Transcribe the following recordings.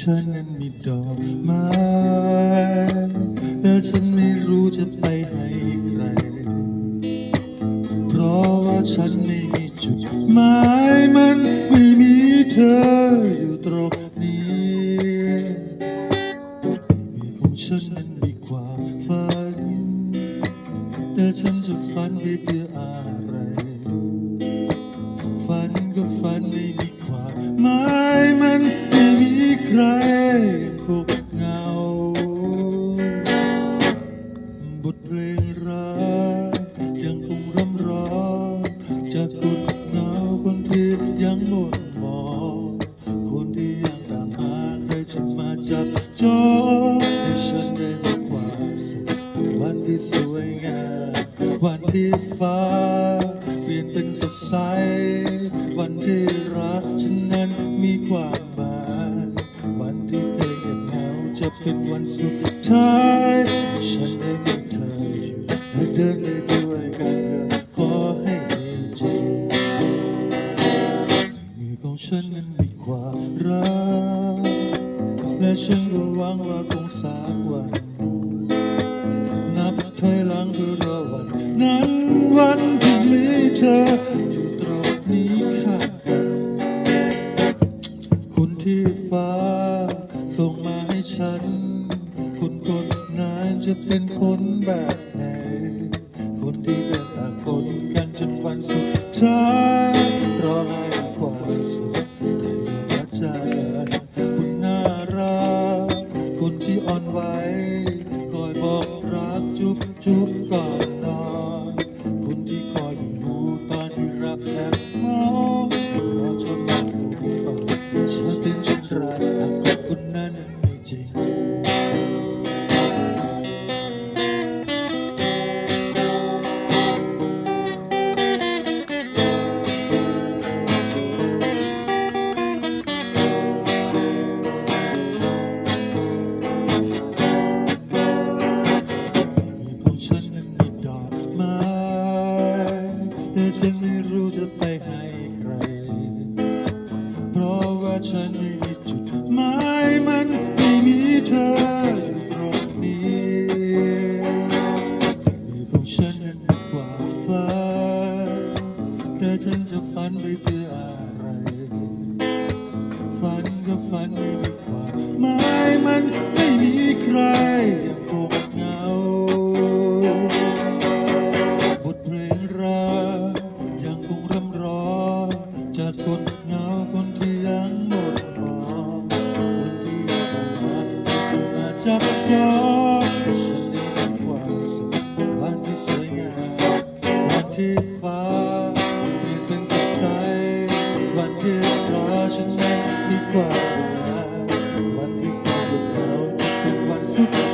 ฉันนั้นมีดอกไม้แต่ฉันไม่รู้จะไปให้ใคร เพราะว่าฉันไม่มีจุดหมายมันไม่มีเธออยู่ตรงนี้มีขมฉันนั้นมีความฝัน แต่ฉันจะฝันไปเพียอ ใครคงเหงา บทเพลงรักยังคงร่ำร้องจากคนเหงาคนที่ยังหมดหมองคนที่ยังตามหาใครจะมาจับจองให้ฉันได้มีความสุขวันที่สวยงามวันที่ฟ้า เปลี่ยนเป็นสดใส วันที่รักฉันนั้นมีความ จะเป็นวันสุดท้าย ฉันได้มีเธออยู่และเดินไปด้วยกันขอให้มีจริงมือของฉันนั้นมีความรัก และฉันก็หวังว่าคงสักวัน นับถอยหลังเพื่อรอวัน นั้นวันที่มีเธออยู่ตรงนี้ข้างกันคนที่ฟ้า ส่งมาให้ฉันคนคนนั้นจะเป็นคนแบบไหน คนที่เดินตากฝนกันจนวันสุดท้ายรอให้ความสุขให้หัวใจคุณน่ารักคนที่อ่อนไหวคอยบอกรักจุ๊บจุ๊บก่อน ไม่ ฝันก็ฝันไม่มีความหมายมันไม่มีใคร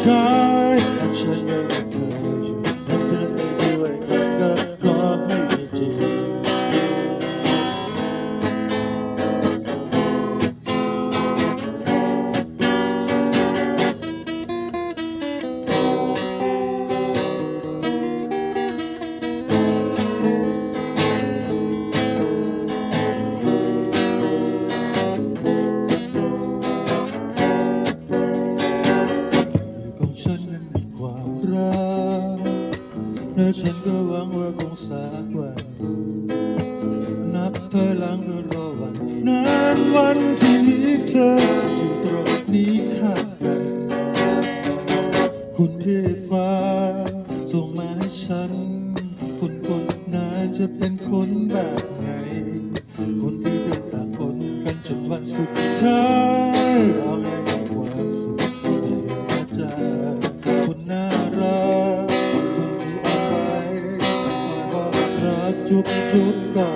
สุ นั้นวันที่มีเธออยู่ตรงนี้ข้างกันคุณเที่ฟ้าส่งมาให้ฉัน คนคนนั้นจะเป็นคนแบบไหน คนที่เดินตากฝนกันจนวันสุดท้ายเราให้ความสุขให้หัวใจคนน่ารักคนที่เอาไว้บอกรักจุ๊บจุ๊บก่อนนอน